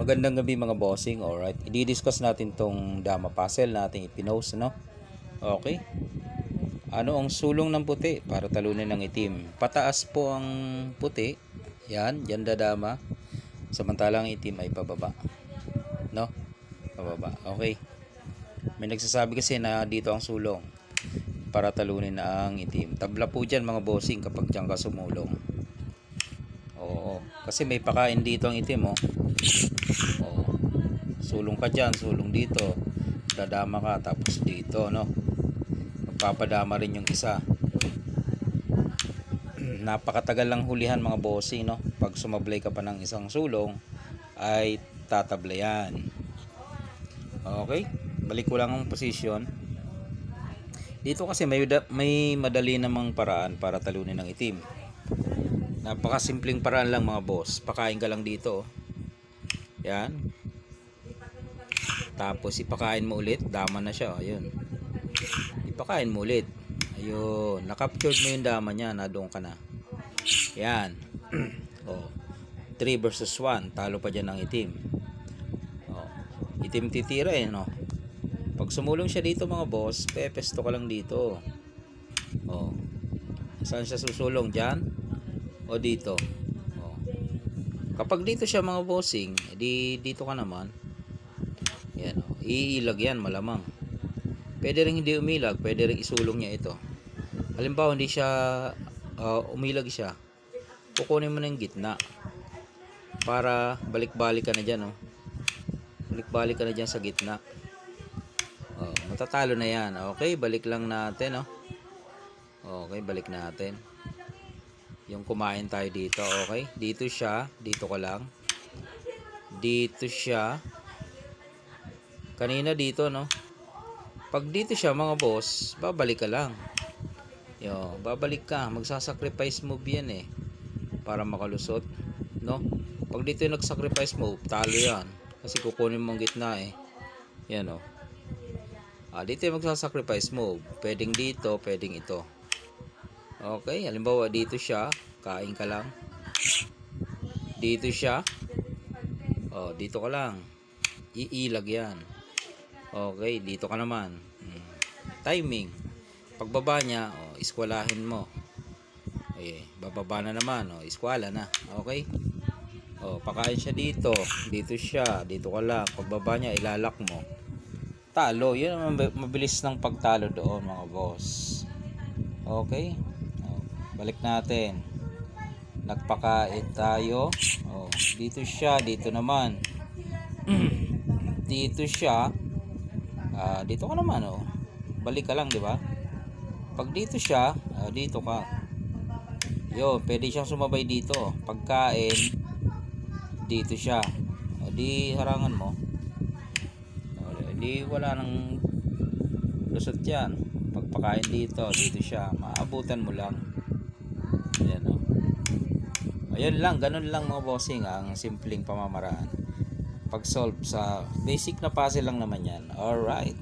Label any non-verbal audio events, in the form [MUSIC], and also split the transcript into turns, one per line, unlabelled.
Magandang gabi mga bossing, alright. I-discuss natin tong dama puzzle nating ipinost, no? Okay. Ano ang sulong ng puti para talunin ng itim? Pataas po ang puti. Yan, yan dadama. Samantalang ang itim ay pababa. No? Pababa. Okay. May nagsasabi kasi na dito ang sulong para talunin ang itim. Tabla po dyan mga bossing kapag dyan ka sumulong. Oo. Kasi may pakain dito ang itim, oh. Sulong ka dyan, sulong dito. Dadama ka, tapos dito, no? Magpapadama rin yung isa. [CLEARS THROAT] Napakatagal lang hulihan mga bossing, no? Pag sumablay ka pa ng isang sulong, ay tatablayan. Okay? Balik ko lang ang posisyon. Dito kasi may, may madali namang paraan para talunin ng itim. Napakasimpleng paraan lang mga boss. Pakain ka lang dito. Yan. Tapos ipakain mo ulit. Dama na siya. Ayun. Ipakain mo ulit. Ayun. Nakaptured mo yung dama niya. Na doon ka na. Yan. [CLEARS THROAT] oh. 3 versus 1. Talo pa dyan ng itim. Oh. Itim titira eh no. Pag sumulong siya dito mga boss, pepesto ka lang dito. Oh. Saan siya susulong? Diyan? O dito? Kapag dito siya mga bossing, edi dito ka naman. Yan, oh. iilag yan malamang. Pwede rin hindi umilag, pwede rin isulong niya ito. Halimbawa hindi siya ah, umilag siya. Kukunin mo yung gitna. Para balik-balik ka na dyan, oh. Balik-balik ka na dyan sa gitna. Oh, matatalo na yan. Okay, balik lang natin, oh. Okay, balik natin. Yung kumain tayo dito, okay? Dito siya, dito ka lang. Dito siya. Kanina dito, no? Pag dito siya, mga boss, babalik ka lang. Yo, babalik ka. Magsasacrifice move yan eh. Para makalusot, no? Pag dito yung nag-sacrifice move, talo yan. Kasi kukunin mo ang gitna eh. Yan, oh. Ah, dito yung magsasacrifice move. Pwedeng dito, pwedeng ito. Okay, halimbawa dito siya, kain ka lang. Dito siya. Oh, dito ka lang. Iilag 'yan. Okay, dito ka naman. Hmm. Timing. Pagbaba niya, oh, iskwalahin mo. Okay, bababa na naman, oh, iskwala na. Okay? Oh, pakain siya dito. Dito siya, dito ka lang. Pagbaba niya, ilalak mo. Talo, 'yun ang mab- mabilis ng pagtalo doon, mga boss. Okay? Oh, balik natin. Nagpakain tayo. Oh, dito siya, dito naman. [CLEARS THROAT] dito siya. Ah, dito ka naman, oh. Balik ka lang, 'di ba? Pag dito siya, ah, dito ka. Yo, pwede siyang sumabay dito. Pagkain, dito siya. O, di harangan mo. O, di wala nang lusot yan. Pagpakain dito, dito siya. Maabutan mo lang. Ayun lang, ganun lang mga bossing ang simpleng pamamaraan. Pag-solve sa basic na puzzle lang naman yan. Alright.